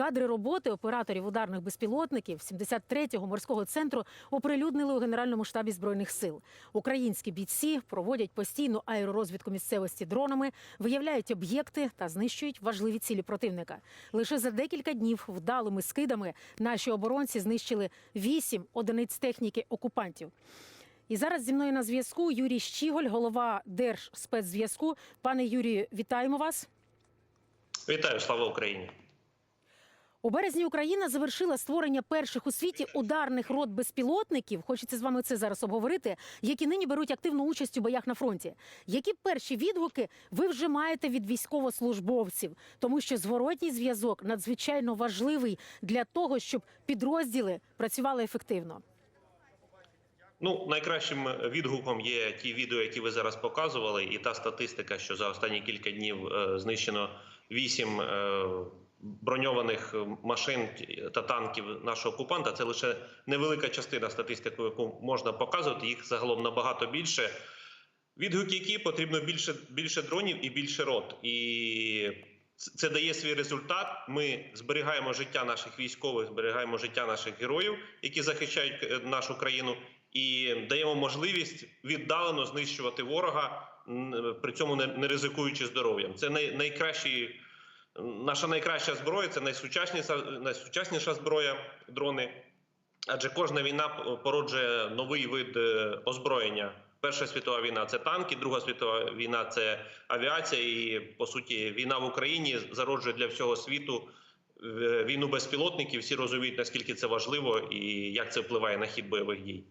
Кадри роботи операторів ударних безпілотників 73-го морського центру оприлюднили у Генеральному штабі збройних сил. Українські бійці проводять постійну аеророзвідку місцевості дронами, виявляють об'єкти та знищують важливі цілі противника. Лише за декілька днів вдалими скидами наші оборонці знищили вісім одиниць техніки окупантів. І зараз зі мною на зв'язку Юрій Щіголь, голова Держспецзв'язку. Пане Юрію, вітаємо вас. Вітаю, слава Україні. У березні Україна завершила створення перших у світі ударних рот безпілотників. Хочеться з вами це зараз обговорити, які нині беруть активну участь у боях на фронті. Які перші відгуки ви вже маєте від військовослужбовців? Тому що зворотній зв'язок надзвичайно важливий для того, щоб підрозділи працювали ефективно. Ну, найкращим відгуком є ті відео, які ви зараз показували, і та статистика, що за останні кілька днів е, знищено вісім е, броньованих машин та танків нашого окупанта. Це лише невелика частина статистики, яку можна показувати. Їх загалом набагато більше. Відгуки, які потрібно більше більше дронів і більше рот. І це дає свій результат. Ми зберігаємо життя наших військових, зберігаємо життя наших героїв, які захищають е, нашу країну, і даємо можливість віддалено знищувати ворога, при цьому не, ризикуючи здоров'ям. Це най, найкращий, наша найкраща зброя, це найсучасніша, найсучасніша зброя дрони. Адже кожна війна породжує новий вид е, озброєння. Перша світова війна це танки, Друга світова війна це авіація. І по суті, війна в Україні зароджує для всього світу е, війну безпілотників. Всі розуміють наскільки це важливо і як це впливає на хід бойових дій.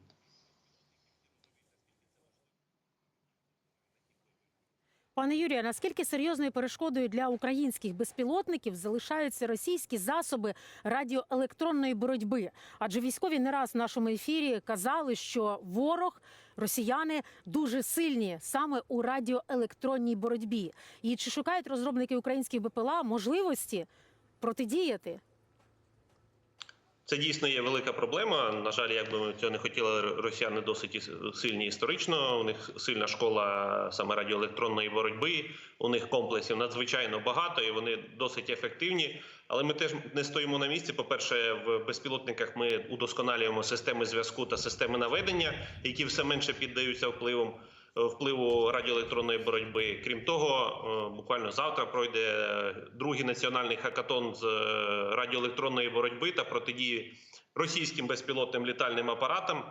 Пане Юрію, наскільки серйозною перешкодою для українських безпілотників залишаються російські засоби радіоелектронної боротьби? Адже військові не раз в нашому ефірі казали, що ворог, росіяни дуже сильні саме у радіоелектронній боротьбі. І чи шукають розробники українських БПЛА можливості протидіяти? Це дійсно є велика проблема. На жаль, як би ми цього не хотіли, росіяни досить сильні історично. У них сильна школа саме радіоелектронної боротьби. У них комплексів надзвичайно багато і вони досить ефективні. Але ми теж не стоїмо на місці. По перше, в безпілотниках ми удосконалюємо системи зв'язку та системи наведення, які все менше піддаються впливом. Впливу радіоелектронної боротьби, крім того, буквально завтра пройде другий національний хакатон з радіоелектронної боротьби та протидії російським безпілотним літальним апаратам.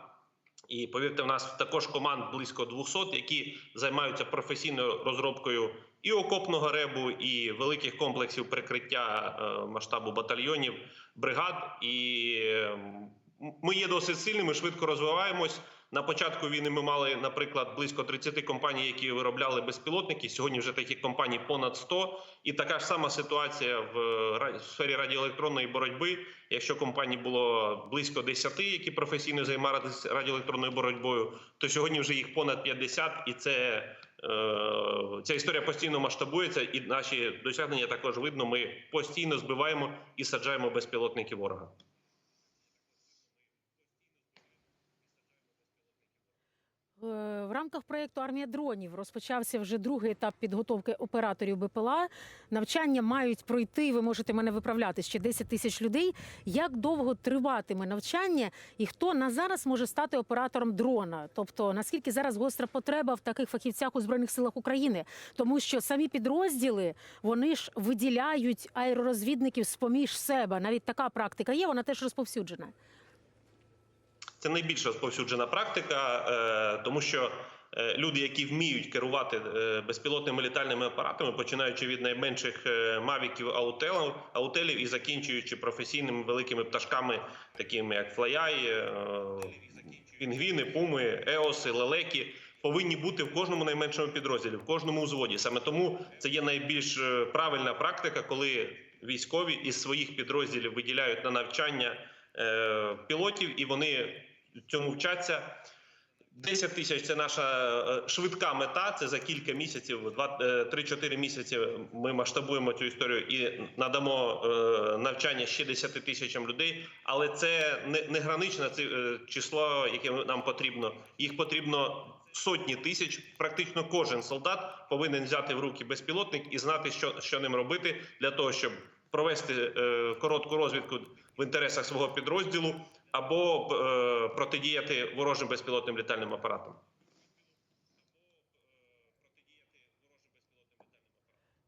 І повірте, в нас також команд близько 200, які займаються професійною розробкою і окопного ребу, і великих комплексів прикриття масштабу батальйонів, бригад. І ми є досить сильними, швидко розвиваємось. На початку війни ми мали, наприклад, близько 30 компаній, які виробляли безпілотники. Сьогодні вже таких компаній понад 100. І така ж сама ситуація в сфері радіоелектронної боротьби. Якщо компаній було близько 10, які професійно займалися радіоелектронною боротьбою, то сьогодні вже їх понад 50. І це ця історія постійно масштабується, і наші досягнення також видно. Ми постійно збиваємо і саджаємо безпілотники ворога. В рамках проєкту Армія дронів розпочався вже другий етап підготовки операторів БПЛА. Навчання мають пройти. Ви можете мене виправляти ще 10 тисяч людей. Як довго триватиме навчання, і хто на зараз може стати оператором дрона? Тобто наскільки зараз гостра потреба в таких фахівцях у збройних силах України, тому що самі підрозділи вони ж виділяють аеророзвідників з поміж себе. Навіть така практика є. Вона теж розповсюджена. Це найбільш розповсюджена практика, тому що люди, які вміють керувати безпілотними літальними апаратами, починаючи від найменших мавіків аутелів і закінчуючи професійними великими пташками, такими як флаяй, пінгвіни, пуми, еоси, лелеки. Повинні бути в кожному найменшому підрозділі, в кожному взводі. Саме тому це є найбільш правильна практика, коли військові із своїх підрозділів виділяють на навчання пілотів, і вони цьому вчаться. 10 тисяч це наша швидка мета. Це за кілька місяців, 3-4 місяці. Ми масштабуємо цю історію і надамо навчання ще 10 тисячам людей. Але це не граничне число, яке нам потрібно. Їх потрібно сотні тисяч. Практично кожен солдат повинен взяти в руки безпілотник і знати, що, що ним робити для того, щоб провести е, коротку розвідку в інтересах свого підрозділу або е, протидіяти ворожим безпілотним літальним апаратам.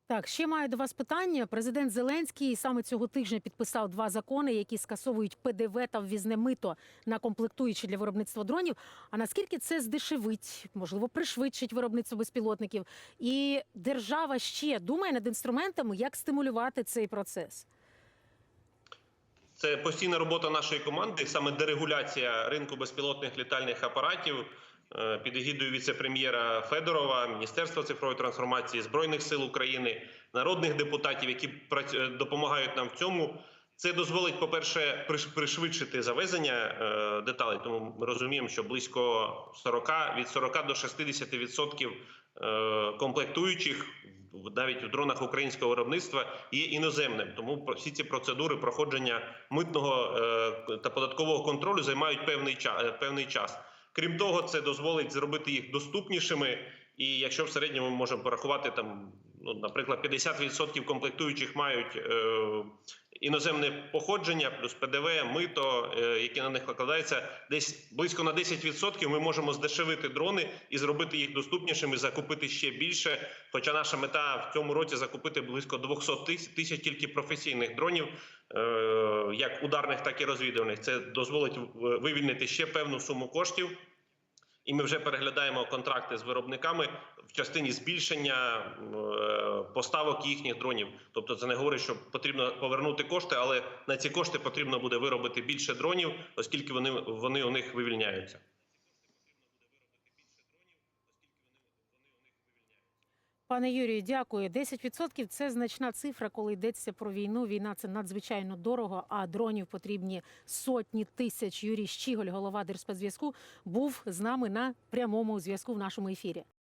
Так, ще маю до вас питання. Президент Зеленський саме цього тижня підписав два закони, які скасовують ПДВ та ввізне мито на комплектуючі для виробництва дронів. А наскільки це здешевить, можливо, пришвидшить виробництво безпілотників? І держава ще думає над інструментами, як стимулювати цей процес. Це постійна робота нашої команди, саме дерегуляція ринку безпілотних літальних апаратів е, під егідою віце-прем'єра Федорова, Міністерства цифрової трансформації Збройних сил України, народних депутатів, які е, допомагають нам в цьому. Це дозволить, по-перше, приш- пришвидшити завезення е, деталей. Тому ми розуміємо, що близько 40, від 40 до 60 відсотків е, комплектуючих в- навіть у дронах українського виробництва є іноземним. Тому всі ці процедури проходження митного е, та податкового контролю займають певний час. Певний час. Крім того, це дозволить зробити їх доступнішими. І якщо в середньому ми можемо порахувати там, ну, наприклад, 50% комплектуючих мають е, іноземне походження, плюс ПДВ, мито, е, які на них накладаються, десь близько на 10% ми можемо здешевити дрони і зробити їх доступнішими, закупити ще більше. Хоча наша мета в цьому році закупити близько 200 тисяч, тільки професійних дронів, е, як ударних, так і розвідувальних. Це дозволить вивільнити ще певну суму коштів. І ми вже переглядаємо контракти з виробниками в частині збільшення е, поставок їхніх дронів. Тобто, це не говорить, що потрібно повернути кошти, але на ці кошти потрібно буде виробити більше дронів, оскільки вони, вони у них вивільняються. Пане Юрію, дякую. 10% – це значна цифра, коли йдеться про війну. Війна це надзвичайно дорого, а дронів потрібні сотні тисяч. Юрій Щіголь, голова Держспецзв'язку, був з нами на прямому зв'язку в нашому ефірі.